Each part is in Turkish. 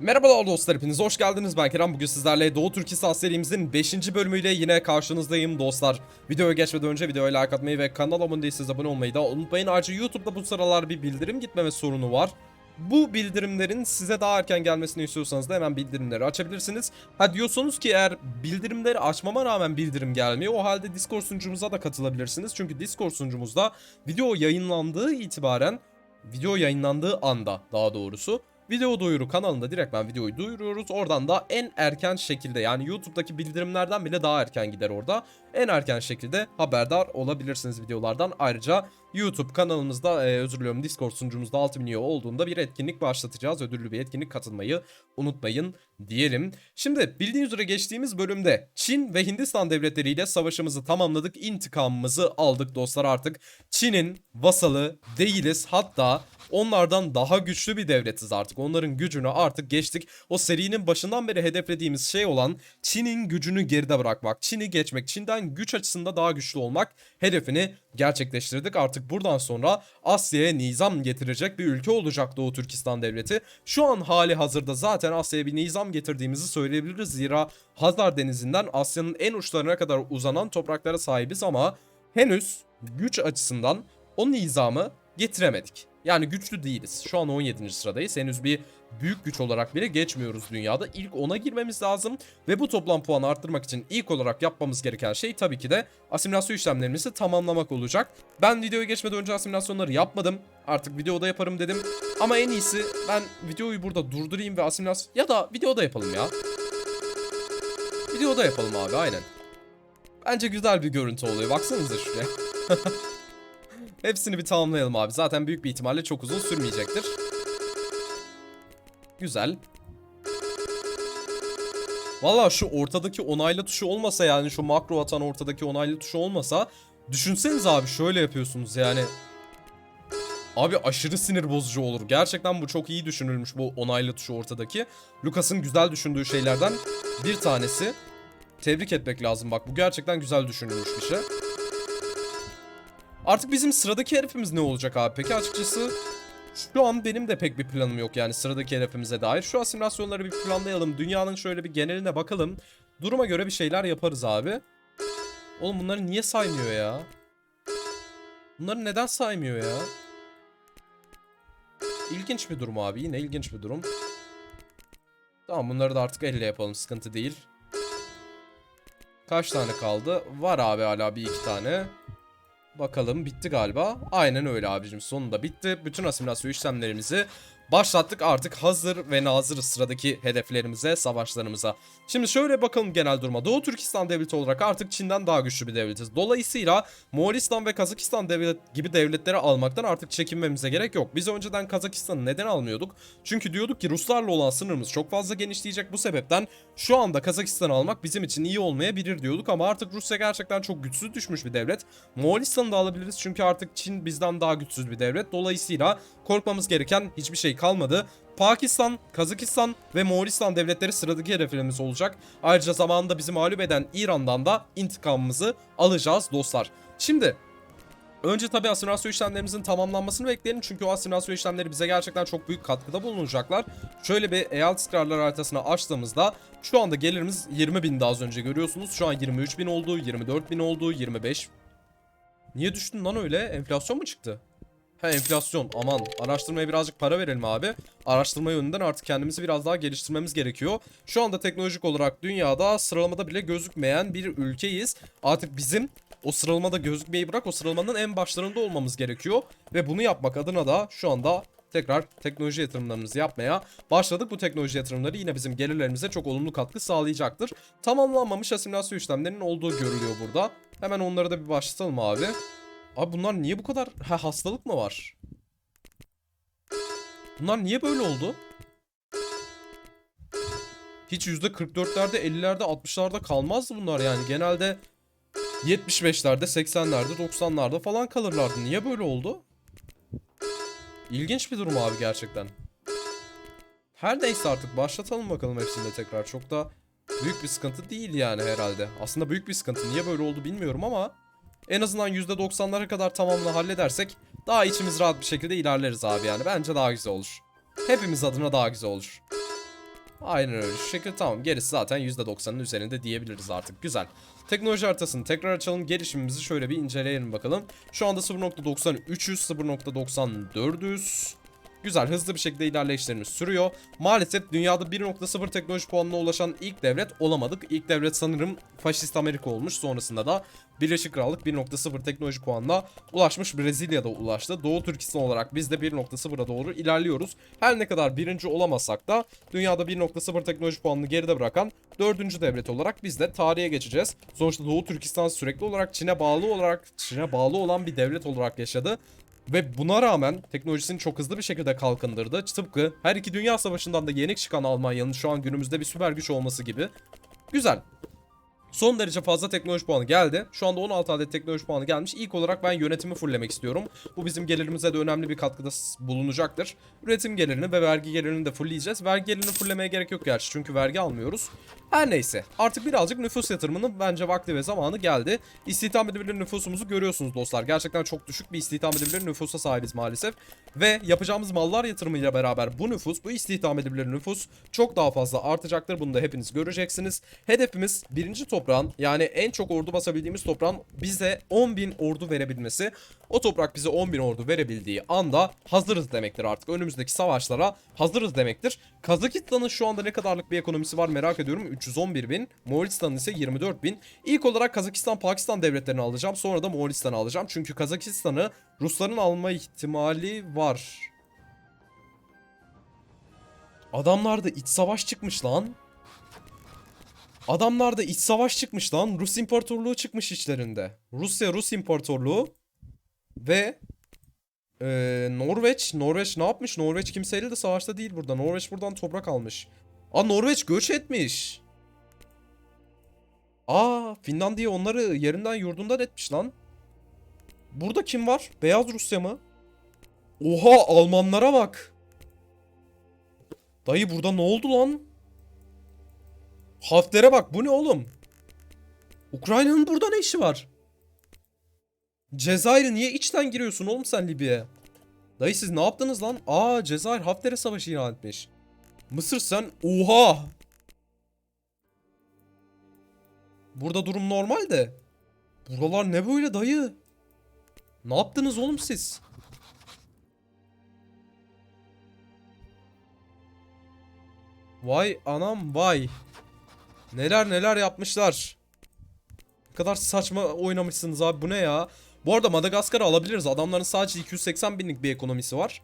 Merhabalar dostlar hepiniz hoş geldiniz ben Kerem bugün sizlerle Doğu Türkistan serimizin 5. bölümüyle yine karşınızdayım dostlar Videoya geçmeden önce videoya like atmayı ve kanala abone değilseniz abone olmayı da unutmayın Ayrıca YouTube'da bu sıralar bir bildirim gitmeme sorunu var bu bildirimlerin size daha erken gelmesini istiyorsanız da hemen bildirimleri açabilirsiniz. Ha diyorsunuz ki eğer bildirimleri açmama rağmen bildirim gelmiyor o halde Discord sunucumuza da katılabilirsiniz. Çünkü Discord sunucumuzda video yayınlandığı itibaren video yayınlandığı anda daha doğrusu Video duyuru kanalında direkt ben videoyu duyuruyoruz. Oradan da en erken şekilde yani YouTube'daki bildirimlerden bile daha erken gider orada. En erken şekilde haberdar olabilirsiniz videolardan. Ayrıca YouTube kanalımızda e, özür diliyorum Discord sunucumuzda 6000 üye olduğunda bir etkinlik başlatacağız. Ödüllü bir etkinlik katılmayı unutmayın diyelim. Şimdi bildiğiniz üzere geçtiğimiz bölümde Çin ve Hindistan devletleriyle savaşımızı tamamladık. İntikamımızı aldık dostlar artık. Çin'in vasalı değiliz. Hatta onlardan daha güçlü bir devletiz artık. Onların gücünü artık geçtik. O serinin başından beri hedeflediğimiz şey olan Çin'in gücünü geride bırakmak. Çin'i geçmek. Çin'den güç açısında daha güçlü olmak hedefini gerçekleştirdik. Artık buradan sonra Asya'ya nizam getirecek bir ülke olacak Doğu Türkistan Devleti. Şu an hali hazırda zaten Asya'ya bir nizam getirdiğimizi söyleyebiliriz. Zira Hazar Denizi'nden Asya'nın en uçlarına kadar uzanan topraklara sahibiz ama henüz güç açısından o nizamı getiremedik. Yani güçlü değiliz. Şu an 17. sıradayız. Henüz bir büyük güç olarak bile geçmiyoruz dünyada. İlk 10'a girmemiz lazım ve bu toplam puanı arttırmak için ilk olarak yapmamız gereken şey tabii ki de asimilasyon işlemlerimizi tamamlamak olacak. Ben videoya geçmeden önce asimilasyonları yapmadım. Artık videoda yaparım dedim. Ama en iyisi ben videoyu burada durdurayım ve asimilasyon ya da videoda yapalım ya. Videoda yapalım abi aynen. Bence güzel bir görüntü oluyor. Baksanıza şuraya. Hepsini bir tamamlayalım abi. Zaten büyük bir ihtimalle çok uzun sürmeyecektir. Güzel. Valla şu ortadaki onaylı tuşu olmasa yani şu makro atan ortadaki onaylı tuşu olmasa düşünseniz abi şöyle yapıyorsunuz yani. Abi aşırı sinir bozucu olur. Gerçekten bu çok iyi düşünülmüş bu onaylı tuşu ortadaki. Lucas'ın güzel düşündüğü şeylerden bir tanesi. Tebrik etmek lazım bak bu gerçekten güzel düşünülmüş bir şey. Artık bizim sıradaki hedefimiz ne olacak abi? Peki açıkçası şu an benim de pek bir planım yok yani sıradaki hedefimize dair. Şu asimilasyonları bir planlayalım. Dünyanın şöyle bir geneline bakalım. Duruma göre bir şeyler yaparız abi. Oğlum bunları niye saymıyor ya? Bunları neden saymıyor ya? İlginç bir durum abi. Yine ilginç bir durum. Tamam bunları da artık elle yapalım. Sıkıntı değil. Kaç tane kaldı? Var abi hala bir iki tane. Bakalım bitti galiba. Aynen öyle abicim sonunda bitti. Bütün asimilasyon işlemlerimizi başlattık. Artık hazır ve nazırız sıradaki hedeflerimize, savaşlarımıza. Şimdi şöyle bakalım genel duruma. Doğu Türkistan devleti olarak artık Çin'den daha güçlü bir devletiz. Dolayısıyla Moğolistan ve Kazakistan devlet gibi devletleri almaktan artık çekinmemize gerek yok. Biz önceden Kazakistan'ı neden almıyorduk? Çünkü diyorduk ki Ruslarla olan sınırımız çok fazla genişleyecek. Bu sebepten şu anda Kazakistan'ı almak bizim için iyi olmayabilir diyorduk ama artık Rusya gerçekten çok güçsüz düşmüş bir devlet. Moğolistan'ı da alabiliriz çünkü artık Çin bizden daha güçsüz bir devlet. Dolayısıyla korkmamız gereken hiçbir şey kalmadı. Pakistan, Kazakistan ve Moğolistan devletleri sıradaki hedeflerimiz olacak. Ayrıca zamanında bizi mağlup eden İran'dan da intikamımızı alacağız dostlar. Şimdi Önce tabi asimilasyon işlemlerimizin tamamlanmasını bekleyelim. Çünkü o asimilasyon işlemleri bize gerçekten çok büyük katkıda bulunacaklar. Şöyle bir eyalet istikrarlar haritasını açtığımızda şu anda gelirimiz 20 bindi az önce görüyorsunuz. Şu an 23 bin oldu, 24 bin oldu, 25. Niye düştün lan öyle? Enflasyon mu çıktı? Ha enflasyon aman araştırmaya birazcık para verelim abi. Araştırma yönünden artık kendimizi biraz daha geliştirmemiz gerekiyor. Şu anda teknolojik olarak dünyada sıralamada bile gözükmeyen bir ülkeyiz. Artık bizim o sıralamada gözükmeyi bırak o sıralamanın en başlarında olmamız gerekiyor. Ve bunu yapmak adına da şu anda tekrar teknoloji yatırımlarımızı yapmaya başladık. Bu teknoloji yatırımları yine bizim gelirlerimize çok olumlu katkı sağlayacaktır. Tamamlanmamış asimilasyon işlemlerinin olduğu görülüyor burada. Hemen onları da bir başlatalım abi. Abi bunlar niye bu kadar... Ha hastalık mı var? Bunlar niye böyle oldu? Hiç %44'lerde, 50'lerde, 60'larda kalmazdı bunlar yani. Genelde 75'lerde, 80'lerde, 90'larda falan kalırlardı. Niye böyle oldu? İlginç bir durum abi gerçekten. Her neyse artık başlatalım bakalım hepsinde tekrar. Çok da büyük bir sıkıntı değil yani herhalde. Aslında büyük bir sıkıntı. Niye böyle oldu bilmiyorum ama en azından %90'lara kadar tamamını halledersek daha içimiz rahat bir şekilde ilerleriz abi yani. Bence daha güzel olur. Hepimiz adına daha güzel olur. Aynen öyle. Şu şekilde tamam. Gerisi zaten %90'ın üzerinde diyebiliriz artık. Güzel. Teknoloji haritasını tekrar açalım. Gelişimimizi şöyle bir inceleyelim bakalım. Şu anda 0.9300, 0.9400. Güzel hızlı bir şekilde ilerleyişlerimiz sürüyor. Maalesef dünyada 1.0 teknoloji puanına ulaşan ilk devlet olamadık. İlk devlet sanırım faşist Amerika olmuş. Sonrasında da Birleşik Krallık 1.0 teknoloji puanına ulaşmış. Brezilya'da ulaştı. Doğu Türkistan olarak biz de 1.0'a doğru ilerliyoruz. Her ne kadar birinci olamasak da dünyada 1.0 teknoloji puanını geride bırakan dördüncü devlet olarak biz de tarihe geçeceğiz. Sonuçta Doğu Türkistan sürekli olarak Çin'e bağlı olarak Çin'e bağlı olan bir devlet olarak yaşadı. Ve buna rağmen teknolojisini çok hızlı bir şekilde kalkındırdı. Tıpkı her iki dünya savaşından da yenik çıkan Almanya'nın şu an günümüzde bir süper güç olması gibi. Güzel. Son derece fazla teknoloji puanı geldi. Şu anda 16 adet teknoloji puanı gelmiş. İlk olarak ben yönetimi fulllemek istiyorum. Bu bizim gelirimize de önemli bir katkıda bulunacaktır. Üretim gelirini ve vergi gelirini de fullleyeceğiz. Vergi gelirini fulllemeye gerek yok gerçi çünkü vergi almıyoruz. Her neyse. Artık birazcık nüfus yatırımının bence vakti ve zamanı geldi. İstihdam edebilir nüfusumuzu görüyorsunuz dostlar. Gerçekten çok düşük bir istihdam edebilir nüfusa sahibiz maalesef. Ve yapacağımız mallar yatırımıyla beraber bu nüfus, bu istihdam edebilir nüfus çok daha fazla artacaktır. Bunu da hepiniz göreceksiniz. Hedefimiz birinci toprağın yani en çok ordu basabildiğimiz toprağın bize 10.000 ordu verebilmesi. O toprak bize 10.000 ordu verebildiği anda hazırız demektir artık. Önümüzdeki savaşlara hazırız demektir. Kazakistan'ın şu anda ne kadarlık bir ekonomisi var merak ediyorum. 311 bin. Moğolistan'ın ise 24 bin. İlk olarak Kazakistan, Pakistan devletlerini alacağım. Sonra da Moğolistan'ı alacağım. Çünkü Kazakistan'ı Rusların alma ihtimali var. Adamlarda iç savaş çıkmış lan. Adamlarda iç savaş çıkmış lan. Rus İmparatorluğu çıkmış içlerinde. Rusya Rus İmparatorluğu ve ee, Norveç. Norveç ne yapmış? Norveç kimseyle de savaşta değil burada. Norveç buradan toprak almış. Aa Norveç göç etmiş. Aa Finlandiya onları yerinden yurdundan etmiş lan. Burada kim var? Beyaz Rusya mı? Oha Almanlara bak. Dayı burada ne oldu lan? Hafter'e bak bu ne oğlum? Ukrayna'nın burada ne işi var? Cezayir'e niye içten giriyorsun oğlum sen Libya'ya? Dayı siz ne yaptınız lan? Aa Cezayir Hafter'e savaşı ilan etmiş. Mısır sen oha. Burada durum normal de. Buralar ne böyle dayı? Ne yaptınız oğlum siz? Vay anam vay. Neler neler yapmışlar. Ne kadar saçma oynamışsınız abi bu ne ya? Bu arada Madagaskar'ı alabiliriz. Adamların sadece 280 binlik bir ekonomisi var.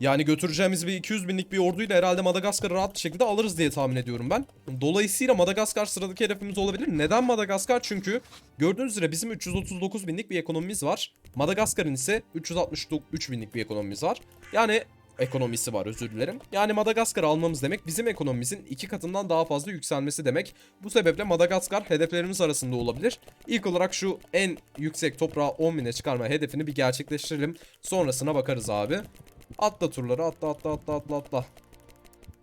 Yani götüreceğimiz bir 200 binlik bir orduyla herhalde Madagaskar'ı rahat bir şekilde alırız diye tahmin ediyorum ben. Dolayısıyla Madagaskar sıradaki hedefimiz olabilir. Neden Madagaskar? Çünkü gördüğünüz üzere bizim 339 binlik bir ekonomimiz var. Madagaskar'ın ise 363 binlik bir ekonomimiz var. Yani ekonomisi var özür dilerim. Yani Madagaskar'ı almamız demek bizim ekonomimizin iki katından daha fazla yükselmesi demek. Bu sebeple Madagaskar hedeflerimiz arasında olabilir. İlk olarak şu en yüksek toprağı 10 bine çıkarma hedefini bir gerçekleştirelim. Sonrasına bakarız abi. Atla turları atla atla atla atla atla.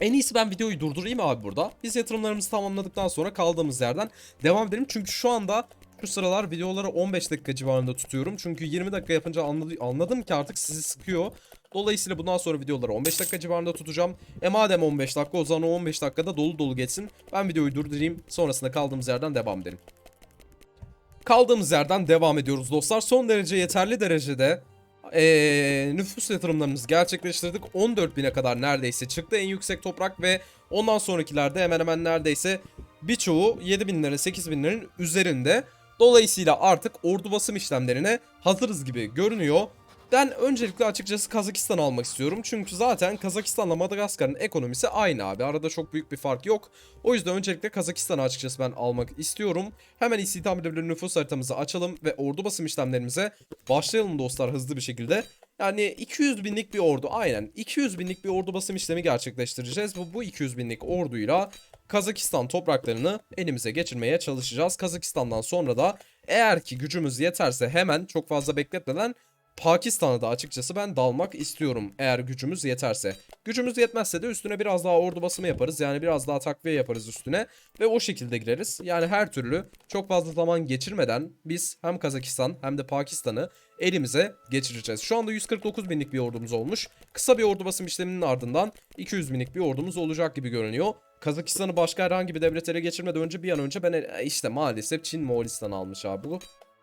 En iyisi ben videoyu durdurayım abi burada. Biz yatırımlarımızı tamamladıktan sonra kaldığımız yerden devam edelim. Çünkü şu anda şu sıralar videoları 15 dakika civarında tutuyorum. Çünkü 20 dakika yapınca anladı- anladım ki artık sizi sıkıyor. Dolayısıyla bundan sonra videoları 15 dakika civarında tutacağım. E madem 15 dakika o zaman o 15 dakikada dolu dolu geçsin. Ben videoyu durdurayım. Sonrasında kaldığımız yerden devam edelim. Kaldığımız yerden devam ediyoruz dostlar. Son derece yeterli derecede eee, nüfus yatırımlarımızı gerçekleştirdik. 14 bine kadar neredeyse çıktı en yüksek toprak ve ondan sonrakilerde hemen hemen neredeyse birçoğu 7 binlerin 8 binlerin üzerinde. Dolayısıyla artık ordu basım işlemlerine hazırız gibi görünüyor. Ben öncelikle açıkçası Kazakistan almak istiyorum. Çünkü zaten Kazakistan'la Madagaskar'ın ekonomisi aynı abi. Arada çok büyük bir fark yok. O yüzden öncelikle Kazakistan'ı açıkçası ben almak istiyorum. Hemen istihdam edebilir nüfus haritamızı açalım ve ordu basım işlemlerimize başlayalım dostlar hızlı bir şekilde. Yani 200 binlik bir ordu aynen 200 binlik bir ordu basım işlemi gerçekleştireceğiz. Bu, bu 200 binlik orduyla Kazakistan topraklarını elimize geçirmeye çalışacağız. Kazakistan'dan sonra da eğer ki gücümüz yeterse hemen çok fazla bekletmeden Pakistan'a da açıkçası ben dalmak istiyorum eğer gücümüz yeterse. Gücümüz yetmezse de üstüne biraz daha ordu basımı yaparız. Yani biraz daha takviye yaparız üstüne ve o şekilde gireriz. Yani her türlü çok fazla zaman geçirmeden biz hem Kazakistan hem de Pakistan'ı elimize geçireceğiz. Şu anda 149 binlik bir ordumuz olmuş. Kısa bir ordu basım işleminin ardından 200 binlik bir ordumuz olacak gibi görünüyor. Kazakistan'ı başka herhangi bir devlet geçirmeden önce bir an önce ben e, işte maalesef Çin Moğolistan almış abi bu.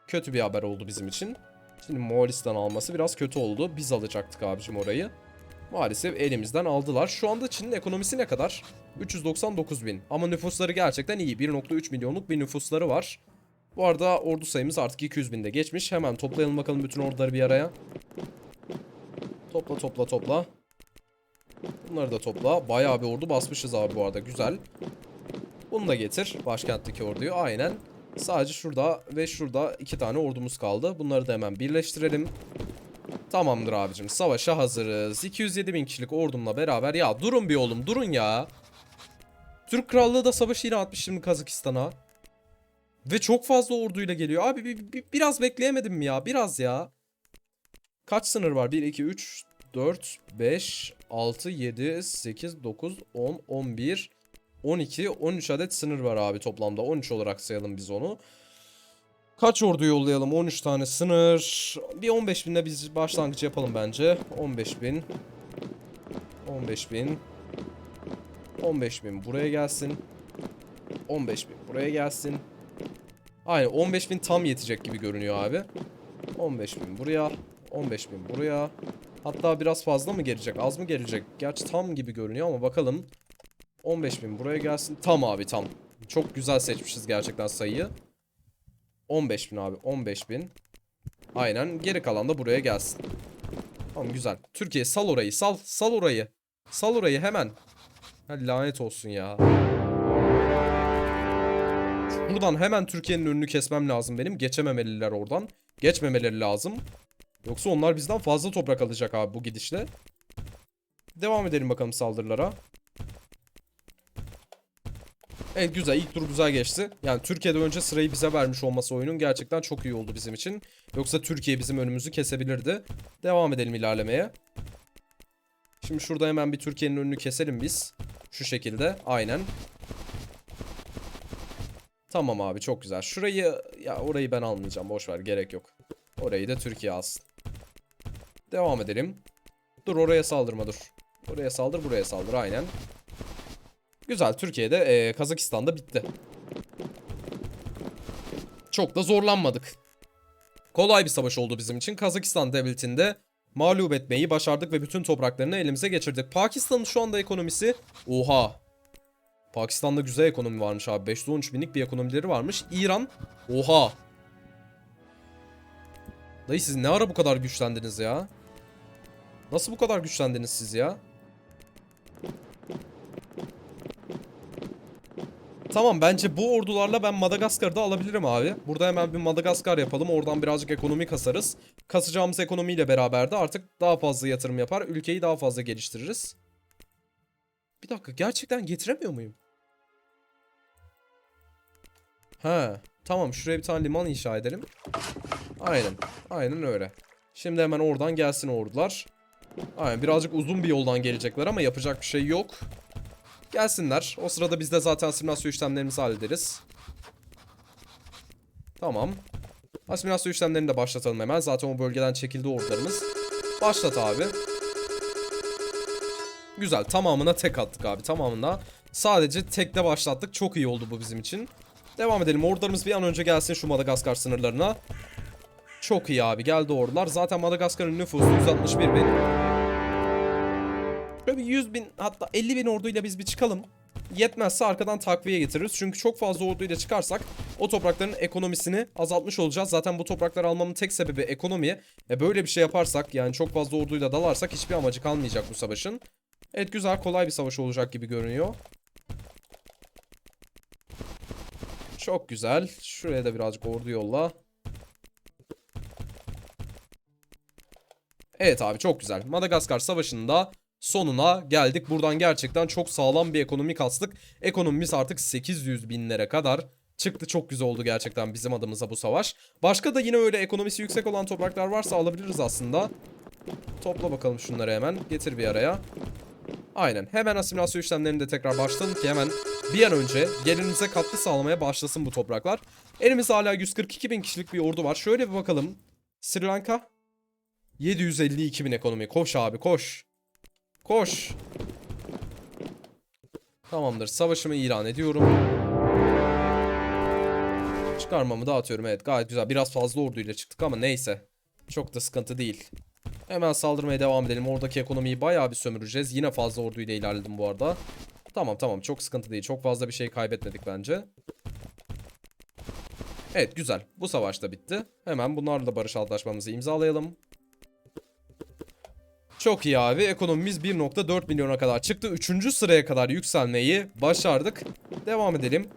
Kötü bir haber oldu bizim için. Şimdi Moğolistan alması biraz kötü oldu. Biz alacaktık abicim orayı. Maalesef elimizden aldılar. Şu anda Çin'in ekonomisi ne kadar? 399 bin. Ama nüfusları gerçekten iyi. 1.3 milyonluk bir nüfusları var. Bu arada ordu sayımız artık 200 binde geçmiş. Hemen toplayalım bakalım bütün orduları bir araya. Topla topla topla. Bunları da topla. Bayağı bir ordu basmışız abi bu arada. Güzel. Bunu da getir. Başkentteki orduyu. Aynen. Sadece şurada ve şurada iki tane ordumuz kaldı. Bunları da hemen birleştirelim. Tamamdır abicim. Savaşa hazırız. 207 bin kişilik ordumla beraber. Ya durun bir oğlum durun ya. Türk Krallığı da savaşı yine atmış şimdi Kazakistan'a. Ve çok fazla orduyla geliyor. Abi bir, bir- biraz bekleyemedim mi ya? Biraz ya. Kaç sınır var? 1, 2, 3, 4, 5, 6, 7, 8, 9, 10, 11, 12, 13 adet sınır var abi toplamda. 13 olarak sayalım biz onu. Kaç ordu yollayalım? 13 tane sınır. Bir 15 binle biz başlangıç yapalım bence. 15 bin. 15 bin. 15 bin buraya gelsin. 15 bin buraya gelsin. Aynen 15 bin tam yetecek gibi görünüyor abi. 15 bin buraya. 15 bin buraya. Hatta biraz fazla mı gelecek? Az mı gelecek? Gerçi tam gibi görünüyor ama bakalım. 15 bin buraya gelsin. Tam abi tam. Çok güzel seçmişiz gerçekten sayıyı. 15 bin abi 15 bin. Aynen geri kalan da buraya gelsin. Tamam güzel. Türkiye sal orayı sal sal orayı. Sal orayı hemen. Ha, lanet olsun ya. Buradan hemen Türkiye'nin önünü kesmem lazım benim. Geçememeliler oradan. Geçmemeleri lazım. Yoksa onlar bizden fazla toprak alacak abi bu gidişle. Devam edelim bakalım saldırılara. Evet güzel ilk tur güzel geçti. Yani Türkiye'de önce sırayı bize vermiş olması oyunun gerçekten çok iyi oldu bizim için. Yoksa Türkiye bizim önümüzü kesebilirdi. Devam edelim ilerlemeye. Şimdi şurada hemen bir Türkiye'nin önünü keselim biz. Şu şekilde aynen. Tamam abi çok güzel. Şurayı ya orayı ben almayacağım boş ver gerek yok. Orayı da Türkiye alsın. Devam edelim. Dur oraya saldırma dur. Oraya saldır buraya saldır aynen. Güzel Türkiye'de eee, Kazakistan'da bitti. Çok da zorlanmadık. Kolay bir savaş oldu bizim için. Kazakistan devletinde mağlup etmeyi başardık ve bütün topraklarını elimize geçirdik. Pakistan'ın şu anda ekonomisi oha. Pakistan'da güzel ekonomi varmış abi. 513 binlik bir ekonomileri varmış. İran oha. Dayı siz ne ara bu kadar güçlendiniz ya? Nasıl bu kadar güçlendiniz siz ya? Tamam bence bu ordularla ben Madagaskar'da alabilirim abi. Burada hemen bir Madagaskar yapalım. Oradan birazcık ekonomi kasarız. Kasacağımız ekonomiyle beraber de artık daha fazla yatırım yapar. Ülkeyi daha fazla geliştiririz. Bir dakika gerçekten getiremiyor muyum? He tamam şuraya bir tane liman inşa edelim. Aynen aynen öyle. Şimdi hemen oradan gelsin ordular. Aynen birazcık uzun bir yoldan gelecekler ama yapacak bir şey yok. Gelsinler. O sırada biz de zaten simülasyon işlemlerimizi hallederiz. Tamam. Asimilasyon işlemlerini de başlatalım hemen. Zaten o bölgeden çekildi ordularımız. Başlat abi. Güzel. Tamamına tek attık abi. Tamamına. Sadece tekte başlattık. Çok iyi oldu bu bizim için. Devam edelim. Ordularımız bir an önce gelsin şu Madagaskar sınırlarına. Çok iyi abi. Geldi ordular. Zaten Madagaskar'ın nüfusu 161 bin. Böyle bir 100 bin hatta 50 bin orduyla biz bir çıkalım. Yetmezse arkadan takviye getiririz. Çünkü çok fazla orduyla çıkarsak o toprakların ekonomisini azaltmış olacağız. Zaten bu toprakları almamın tek sebebi ekonomi. E böyle bir şey yaparsak yani çok fazla orduyla dalarsak hiçbir amacı kalmayacak bu savaşın. Evet güzel kolay bir savaş olacak gibi görünüyor. Çok güzel. Şuraya da birazcık ordu yolla. Evet abi çok güzel. Madagaskar Savaşı'nda sonuna geldik. Buradan gerçekten çok sağlam bir ekonomi kastık. Ekonomimiz artık 800 binlere kadar çıktı. Çok güzel oldu gerçekten bizim adımıza bu savaş. Başka da yine öyle ekonomisi yüksek olan topraklar varsa alabiliriz aslında. Topla bakalım şunları hemen. Getir bir araya. Aynen. Hemen asimilasyon işlemlerini de tekrar başlatalım ki hemen bir an önce gelirimize katkı sağlamaya başlasın bu topraklar. Elimizde hala 142 bin kişilik bir ordu var. Şöyle bir bakalım. Sri Lanka 752 bin ekonomi. Koş abi koş. Koş. Tamamdır. Savaşımı ilan ediyorum. Çıkarmamı dağıtıyorum. Evet gayet güzel. Biraz fazla orduyla çıktık ama neyse. Çok da sıkıntı değil. Hemen saldırmaya devam edelim. Oradaki ekonomiyi bayağı bir sömüreceğiz. Yine fazla orduyla ilerledim bu arada. Tamam tamam çok sıkıntı değil. Çok fazla bir şey kaybetmedik bence. Evet güzel. Bu savaş da bitti. Hemen bunlarla barış antlaşmamızı imzalayalım. Çok iyi abi. Ekonomimiz 1.4 milyona kadar çıktı. Üçüncü sıraya kadar yükselmeyi başardık. Devam edelim.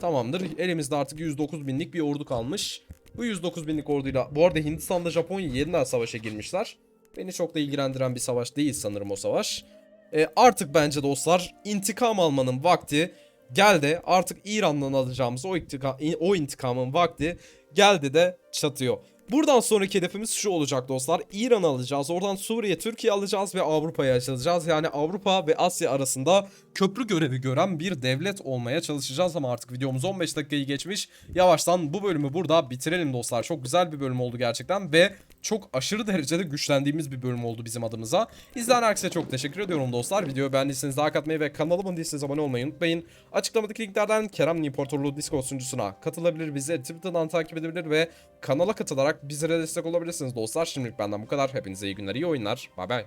Tamamdır. Elimizde artık 109 binlik bir ordu kalmış. Bu 109 binlik orduyla... Bu arada Hindistan'da Japonya yeniden savaşa girmişler. Beni çok da ilgilendiren bir savaş değil sanırım o savaş. E, artık bence dostlar intikam almanın vakti geldi. Artık İran'dan alacağımız o, intika o intikamın vakti geldi de çatıyor. Buradan sonraki hedefimiz şu olacak dostlar. İran alacağız. Oradan Suriye, Türkiye alacağız ve Avrupa'ya açılacağız. Yani Avrupa ve Asya arasında köprü görevi gören bir devlet olmaya çalışacağız ama artık videomuz 15 dakikayı geçmiş. Yavaştan bu bölümü burada bitirelim dostlar. Çok güzel bir bölüm oldu gerçekten ve çok aşırı derecede güçlendiğimiz bir bölüm oldu bizim adımıza. İzleyen herkese çok teşekkür ediyorum dostlar. Videoyu beğendiyseniz like atmayı ve kanalıma değilseniz abone olmayı unutmayın. Açıklamadaki linklerden Kerem İmparatorluğu Discord sunucusuna katılabilir, bizi Twitter'dan takip edebilir ve kanala katılarak bizlere destek olabilirsiniz dostlar. Şimdilik benden bu kadar. Hepinize iyi günler, iyi oyunlar. Bay bay.